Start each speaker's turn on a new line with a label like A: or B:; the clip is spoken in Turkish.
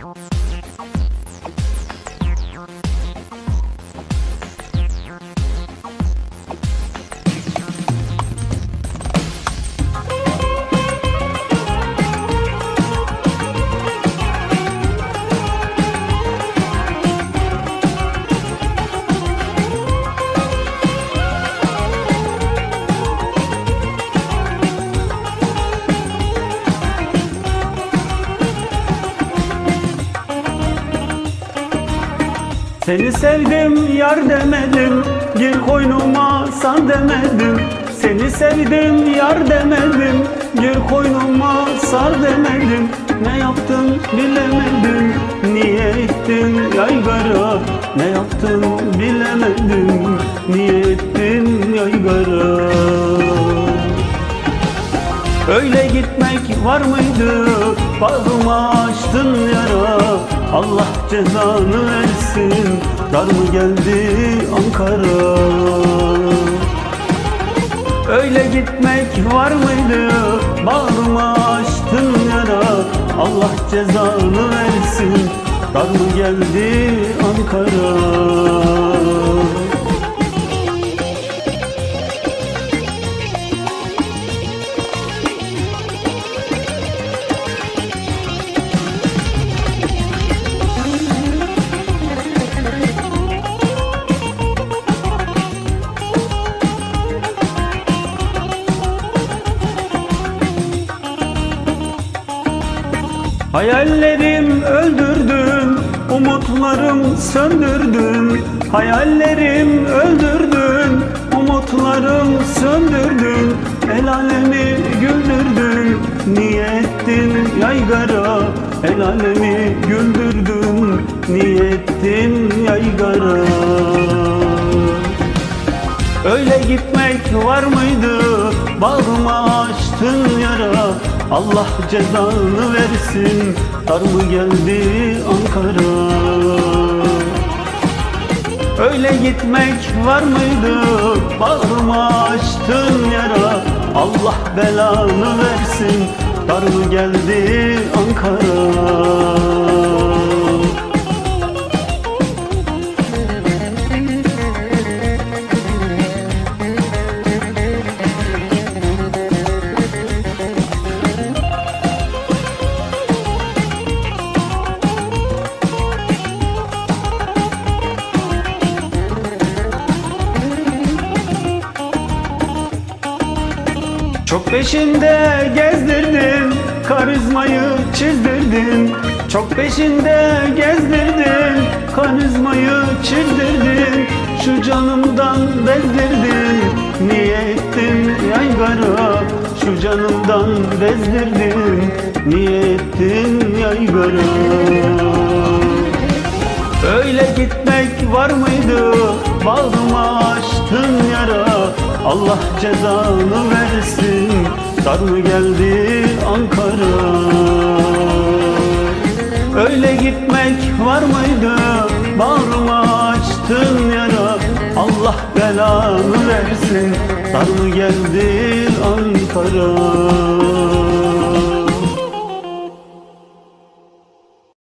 A: Bounce. Seni sevdim yar demedim Gir koynuma san demedim. Seni sevdim yar demedim Gir koynuma sar demedim. Ne yaptın bilemedim Niye ettin yaygara? Ne yaptın bilemedim Niye ettin yaygara? Öyle gitmek var mıydı? Bağrıma açtın yara Allah cezanı versin Dar mı geldi Ankara? Öyle gitmek var mıydı? Bağrıma açtın yara Allah cezanı versin Dar mı geldi Ankara? Hayallerim öldürdün, umutlarım söndürdün. Hayallerim öldürdün, umutlarım söndürdün. El alemi güldürdün, niye ettin yaygara? El alemi güldürdün, niye ettin yaygara Öyle gitmek var mıydı? Bağrıma açtın yara Allah cezanı versin Dar mı geldi Ankara? Öyle gitmek var mıydı? Bağrıma açtın yara Allah belanı versin Dar mı geldi Ankara? Çok peşinde gezdirdin, karizmayı çizdirdin Çok peşinde gezdirdin, karizmayı çizdirdin Şu canımdan bezdirdin, niye ettin yaygara? Şu canımdan bezdirdin, niye ettin yaygara? Öyle gitmek var mıydı? Bağrıma açtın yara. Allah cezanı versin Dar mı geldi Ankara? Öyle gitmek var mıydı? Bağrıma açtın yara Allah belanı versin Dar mı geldi Ankara?